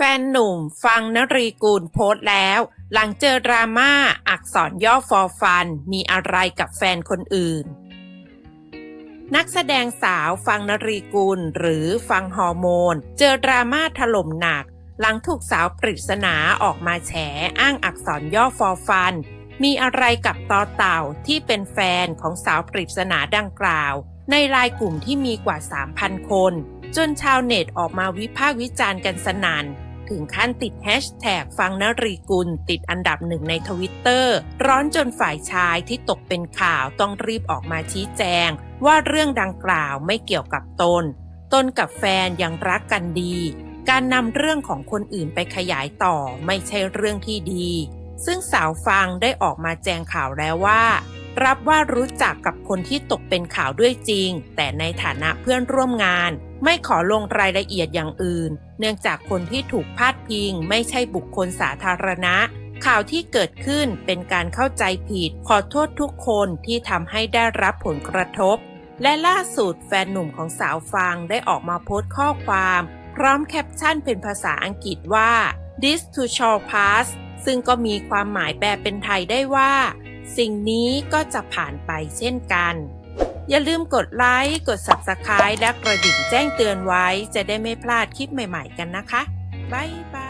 แฟนหนุ่มฟังนรีกูลโพสต์แล้ว หลังเจอดราม่าอักษรย่อฟอฟัน มีอะไรกับแฟนคนอื่น นักแสดงสาวฟังนรีกูลหรือฟังฮอร์โมน เจอดราม่าถล่มหนัก หลังถูกสาวปริศนาออกมาแฉอ้างอักษรย่อฟอฟัน มีอะไรกับต่อเต่าที่เป็นแฟนของสาวปริศนาดังกล่าว ในไลายกลุ่มที่มีกว่า 3,000 คนจนชาวเน็ตออกมาวิพากษ์วิจารณ์กันสนั่น ถึงขั้นติดแฮชแท็กฟังนรีกุล ติดอันดับหนึ่งในทวิตเตอร์ร้อนจนฝ่ายชายที่ตกเป็นข่าวต้องรีบออกมาชี้แจง ว่าเรื่องดังกล่าวไม่เกี่ยวกับตน ตนกับแฟนยังรักกันดี การนำเรื่องของคนอื่นไปขยายต่อไม่ใช่เรื่องที่ดี ซึ่งสาวฟังได้ออกมาแจงข่าวแล้วว่า รับว่ารู้จักกับคนที่ตกเป็นข่าวด้วยจริง แต่ในฐานะเพื่อนร่วมงาน ไม่ขอลงรายละเอียดอย่างอื่น เนื่องจากคนที่ถูกพาดพิง ไม่ใช่บุคคลสาธารณะ ข่าวที่เกิดขึ้นเป็นการเข้าใจผิด ขอโทษทุกคนที่ทำให้ได้รับผลกระทบ และล่าสุดแฟนหนุ่มของสาวฟังได้ออกมาโพสต์ข้อความ พร้อมแคปชั่นเป็นภาษาอังกฤษว่า this to shall pass ซึ่งก็มีความหมายแปลเป็นไทยได้ว่า สิ่งนี้ก็จะผ่านไปเช่นกัน อย่าลืมกดไลค์ กด Subscribe และกระดิ่งแจ้งเตือนไว้ จะได้ไม่พลาดคลิปใหม่ๆกันนะคะ บ๊ายบาย